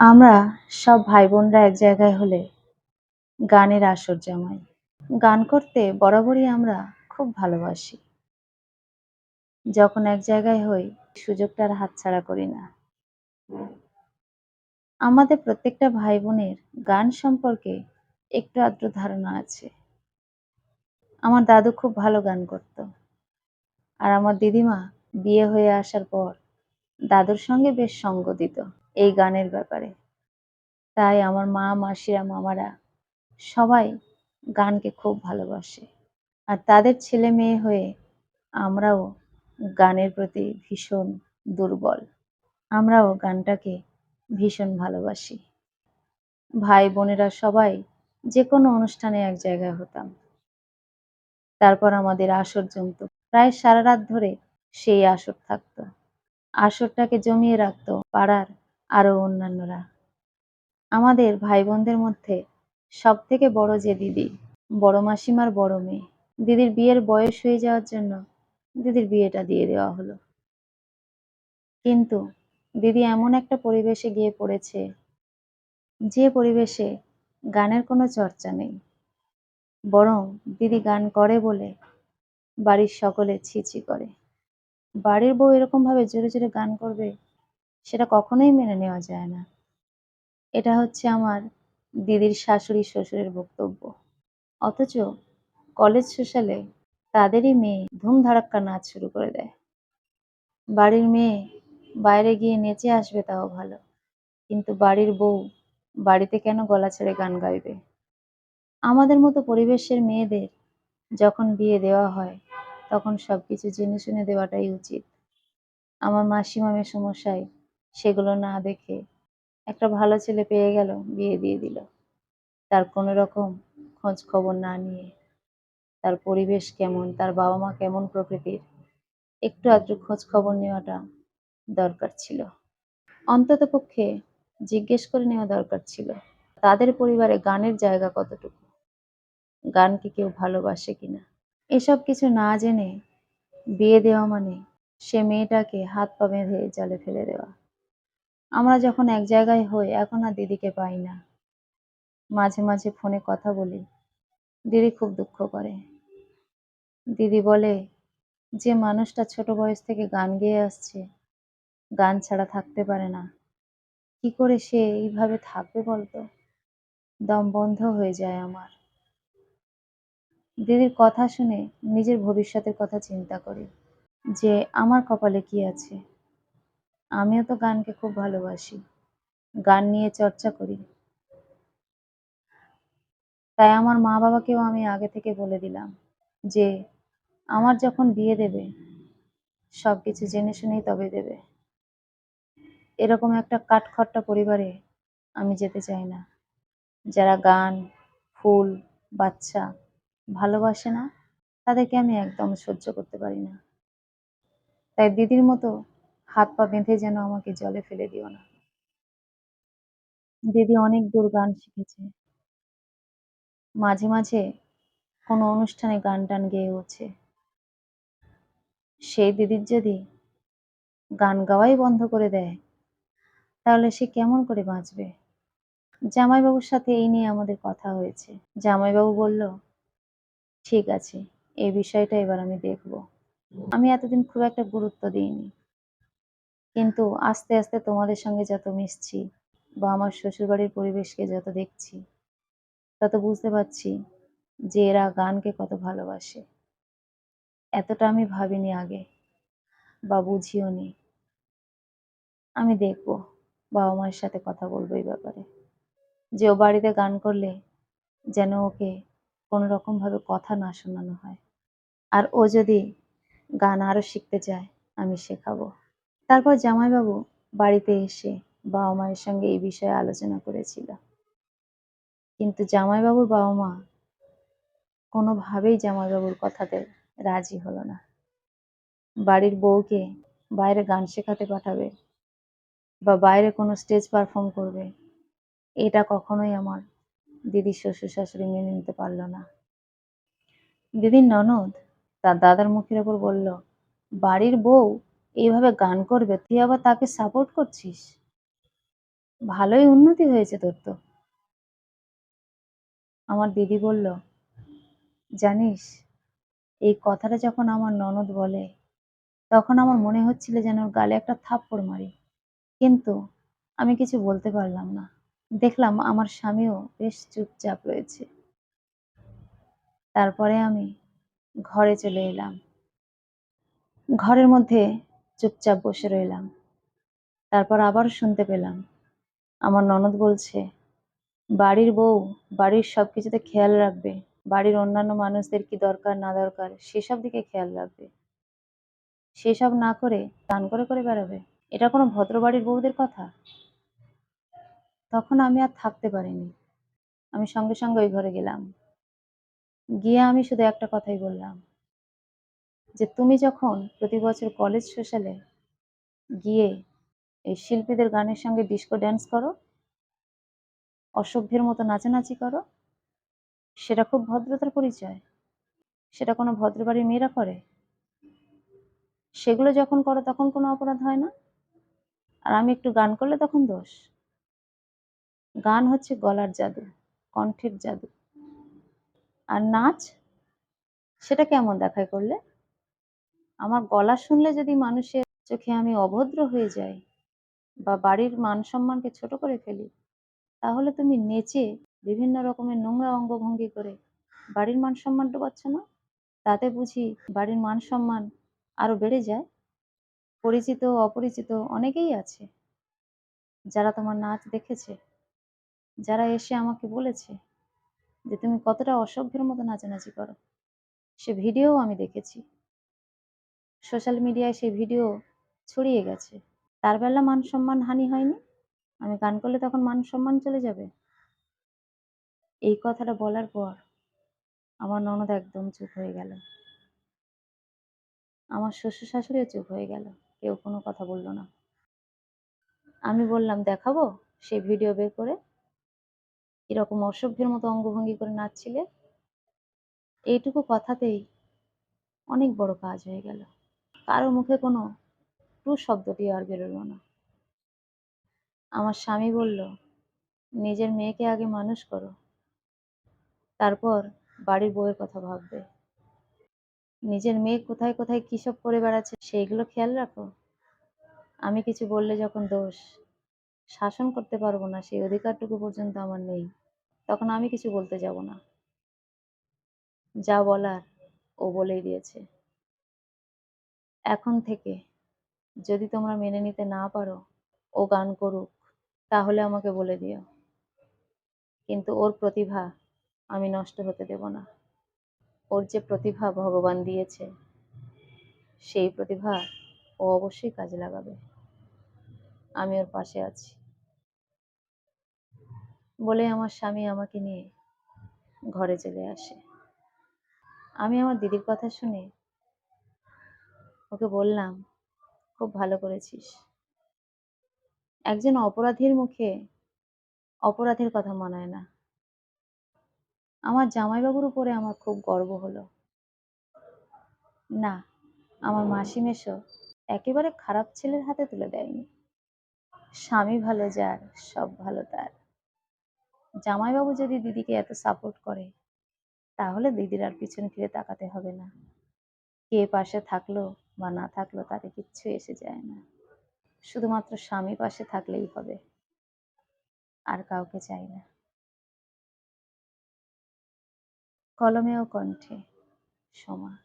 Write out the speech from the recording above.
আমরা সব ভাই বোনরা এক জায়গায় হলে গানের আসর জমাই। গান করতে বরাবরই আমরা খুব ভালোবাসি। যখন এক জায়গায় হই, সুযোগটা আর হাতছাড়া করি না। আমাদের প্রত্যেকটা ভাই বোনের গান সম্পর্কে একটু আধটু ধারণা আছে। আমার দাদু খুব ভালো গান করত। আর আমার দিদিমা বিয়ে হয়ে আসার পর দাদুর সঙ্গে বেশ সঙ্গ দিত। এই গানের ব্যাপারে। তাই আমার মা, মাসিরা, মামারা সবাই গানকে খুব ভালোবাসে। আর তাদের ছেলে মেয়ে হয়ে আমরাও গানের প্রতি ভীষণ দুর্বল। আমরাও গানটাকে ভীষণ ভালোবাসি। ভাই, বোনেরা সবাই যে কোনো অনুষ্ঠানে এক জায়গায় হতাম। তারপর আমাদের আসর জমত। প্রায় সারা রাত ধরে সেই আসর থাকতো। আসরটাকে জমিয়ে রাখতো পাড়ার আরও অন্যান্যরা। আমাদের ভাই বোনদের মধ্যে সব থেকে বড় যে দিদি, বড় মাসিমার বড় মেয়ে। দিদির বিয়ের বয়স হয়ে যাওয়ার জন্য দিদির বিয়েটা দিয়ে দেওয়া হলো। কিন্তু দিদি এমন একটা পরিবেশে গিয়ে পড়েছে, যে পরিবেশে গানের কোনো চর্চা নেই। বরং দিদি গান করে বলে বাড়ির সকলে ছিছি করে। বাড়ির বউ এরকমভাবে জোরে জোরে গান করবে সেটা কখনোই মেনে নেওয়া যায় না। এটা হচ্ছে আমার দিদির শাশুড়ি, শ্বশুরের বক্তব্য। অথচ কলেজ সোশ্যালে তাদেরই মেয়ে ধুমধারাক্কা নাচ শুরু করে দেয়। বাড়ির মেয়ে বাইরে গিয়ে নেচে আসবে তাও ভালো, কিন্তু বাড়ির বউ বাড়িতে কেন গলা ছেড়ে গান গাইবে? আমাদের মতো পরিবেশের মেয়েদের যখন বিয়ে দেওয়া হয়, তখন সব কিছু জেনে শুনে দেওয়াটাই উচিত। আমার মাসিমা মেসমশাই সেগুলো না দেখে একটা ভালো ছেলে পেয়ে গেল, বিয়ে দিয়ে দিল। তার কোনো রকম খোঁজ খবর না নিয়ে। তার পরিবেশ কেমন? তার বাবা মা কেমন প্রকৃতির? একটু আধটু খোঁজ খবর নেওয়াটা দরকার ছিল। অন্তত পক্ষে জিজ্ঞেস করে নেওয়া দরকার ছিল, তাদের পরিবারে গানের জায়গা কতটুকু? গানকে কেউ ভালোবাসে কিনা? এসব কিছু না জেনে বিয়ে দেওয়া মানে সে মেয়েটাকে হাত পা বেঁধে জলে ফেলে দেওয়া। আমরা যখন এক জায়গায় হই, এখন আর দিদিকে পাই না। মাঝে মাঝে ফোনে কথা বলি। দিদি খুব দুঃখ করে। দিদি বলে, যে মানুষটা ছোট বয়স থেকে গান গেয়ে আসছে, গান ছাড়া থাকতে পারে না। কি করে সে এইভাবে থাকবে বলতো? দম বন্ধ হয়ে যায় আমার। দিদির কথা শুনে নিজের ভবিষ্যতের কথা চিন্তা করি যে, আমার কপালে কি আছে? আমিও তো গানকে খুব ভালোবাসি। গান নিয়ে চর্চা করি। তাই আমার মা বাবাকেও আমি আগে থেকে বলে দিলাম যে, আমার যখন বিয়ে দেবে সব কিছু জেনে শুনেই তবে দেবে। এরকম একটা কাঠখট্টা পরিবারে আমি যেতে চাই না। যারা গান, ফুল, বাচ্চা ভালোবাসে না, তাদেরকে আমি একদম সহ্য করতে পারি না। তাই দিদির মতো হাত পা বেঁধে যেন আমাকে জলে ফেলে দিও না। দিদি অনেক দূর গান শিখেছে। মাঝে মাঝে কোনো অনুষ্ঠানে গান টান গেয়ে ওঠে। সেই দিদির যদি গান গাওয়াই বন্ধ করে দেয়, তাহলে সে কেমন করে বাঁচবে? জামাইবাবুর সাথে এই নিয়ে আমাদের কথা হয়েছে। জামাইবাবু বলল, ঠিক আছে, এই বিষয়টা এবার আমি দেখব। আমি এতদিন খুব একটা গুরুত্ব দিইনি। কিন্তু আস্তে আস্তে তোমাদের সঙ্গে যত মিশছি বা আমার শ্বশুরবাড়ির পরিবেশকে যত দেখছি, তত বুঝতে পারছি যে এরা গানকে কত ভালোবাসে। এতটা আমি ভাবিনি আগে বা বুঝিও নি। আমি দেখব, বাবা মায়ের সাথে কথা বলব এই ব্যাপারে। যে ও বাড়িতে গান করলে যেন ওকে কোনো রকমভাবে কথা না শোনানো হয়। আর ও যদি গান আরও শিখতে চায়, আমি শেখাবো। তারপর জামাইবাবু বাড়িতে এসে বাবা মায়ের সঙ্গে এই বিষয়ে আলোচনা করেছিল। কিন্তু জামাইবাবুর বাবা মা কোনোভাবেই জামাইবাবুর কথাতে রাজি হলো না। বাড়ির বউকে বাইরে গান শেখাতে পাঠাবে বা বাইরে কোনো স্টেজ পারফর্ম করবে, এটা কখনোই আমার দিদির শ্বশুর শাশুড়ি মেনে নিতে পারল না। দিদির ননদ তার দাদার মুখের ওপর বলল, বাড়ির বউ এইভাবে গান করবে, তুই আবার তাকে সাপোর্ট করছিস? ভালোই উন্নতি হয়েছে তোর তো। আমার দিদি বলল, জানিস, এই কথাটা যখন আমার ননদ বলে, তখন আমার মনে হচ্ছিল যেন ওর গালে একটা থাপ্পড় মারি। কিন্তু আমি কিছু বলতে পারলাম না। দেখলাম আমার স্বামীও বেশ চুপচাপ রয়েছে। তারপরে আমি ঘরে চলে এলাম। ঘরের মধ্যে চুপচাপ বসে রইলাম। তারপর আবার শুনতে পেলাম, আমার ননদ বলছে, বাড়ির বউ, বাড়ির সব কিছুতে খেয়াল রাখবে, বাড়ির অন্যান্য মানুষদের কি দরকার, না দরকার, সেসব দিকে খেয়াল রাখবে। সেসব না করে গান করে করে বেড়াবে? এটা কোনো ভদ্র বাড়ির বউদের কথা? তখন আমি আর থাকতে পারিনি। আমি সঙ্গে সঙ্গে ওই ঘরে গেলাম। গিয়ে আমি শুধু একটা কথাই বললাম যে তুমি যখন প্রতি বছর কলেজ সোশ্যালে গিয়ে এই শিল্পীদের গানের সঙ্গে ডিস্কো ড্যান্স করো, অসভ্যের মতো নাচানাচি করো, সেটা খুব ভদ্রতার পরিচয়। সেটা কোনো ভদ্রবাড়ির মেয়েরা করে? সেগুলো যখন করো তখন কোনো অপরাধ হয় না? আর আমি একটু গান করলে তখন দোষ? গান হচ্ছে গলার জাদু, কণ্ঠের জাদু। আর নাচ, সেটা কেমন দেখায় করলে? আমার গলা শুনলে যদি মানুষের চোখে আমি অভদ্র হয়ে যাই বা বাড়ির মান সম্মানকে ছোট করে ফেলি, তাহলে তুমি নেচে বিভিন্ন রকমের নোংরা অঙ্গভঙ্গি করে বাড়ির মান সম্মান ডোবাচ্ছ না? তাতে বুঝি বাড়ির মান সম্মান আরও বেড়ে যায়। পরিচিত অপরিচিত অনেকেই আছে যারা তোমার নাচ দেখেছে, যারা এসে আমাকে বলেছে যে তুমি কতটা অসভ্যের মতো নাচানাচি করো। সে ভিডিও আমি দেখেছি। সোশ্যাল মিডিয়ায় সেই ভিডিও ছড়িয়ে গেছে। তার বেলা মান সম্মান হানি হয়নি? আমি গান করলে তখন মান সম্মান চলে যাবে? এই কথাটা বলার পর আমার ননদ একদম চুপ হয়ে গেল। আমার শ্বশুর শাশুড়িও চুপ হয়ে গেল। কেউ কোনো কথা বলল না। আমি বললাম, দেখাবো সেই ভিডিও বের করে? এরকম অসভ্যের মতো অঙ্গভঙ্গি করে নাচছিলে। এইটুকু কথাতেই অনেক বড় কাজ হয়ে গেল। কারও মুখে কোনো টু শব্দটি আর বেরোলো না। আমার স্বামী বলল, নিজের মেয়েকে আগে মানুষ করো, তারপর বাড়ির বউয়ের কথা ভাববে। নিজের মেয়ে কোথায় কোথায় কী সব করে বেড়াচ্ছে সেইগুলো খেয়াল রাখো। আমি কিছু বললে যখন দোষ, শাসন করতে পারব না, সেই অধিকারটুকু পর্যন্ত আমার নেই, তখন আমি কিছু বলতে যাব না। যা বলার ও বলেই দিয়েছে। এখন থেকে যদি তোমরা মেনে নিতে না পারো, ও গান করুক, তাহলে আমাকে বলে দিও। কিন্তু ওর প্রতিভা আমি নষ্ট হতে দেব না। ওর যে প্রতিভা ভগবান দিয়েছে, সেই প্রতিভা ও অবশ্যই কাজে লাগাবে। আমি ওর পাশে আছি। বলে আমার স্বামী আমাকে নিয়ে ঘরে চলে আসে। আমি আমার দিদির কথা শুনে ওকে বললাম, খুব ভালো করেছিস। একজন অপরাধীর মুখে অপরাধের কথা মানায় না। আমার জামাইবাবুর উপরে আমার খুব গর্ব হলো। না, আমার মাসি মেশো একেবারে খারাপ ছেলের হাতে তুলে দেয়নি। স্বামী ভালো যার, সব ভালো তার। জামাইবাবু যদি দিদিকে এত সাপোর্ট করে, তাহলে দিদির আর পিছন ফিরে তাকাতে হবে না। কে পাশে থাকল বা না থাকল তাতে কিচ্ছু এসে যায় না। শুধুমাত্র স্বামী পাশে থাকলেই হবে। আর কাউকে চাই না। কলমে ও কণ্ঠে সমা।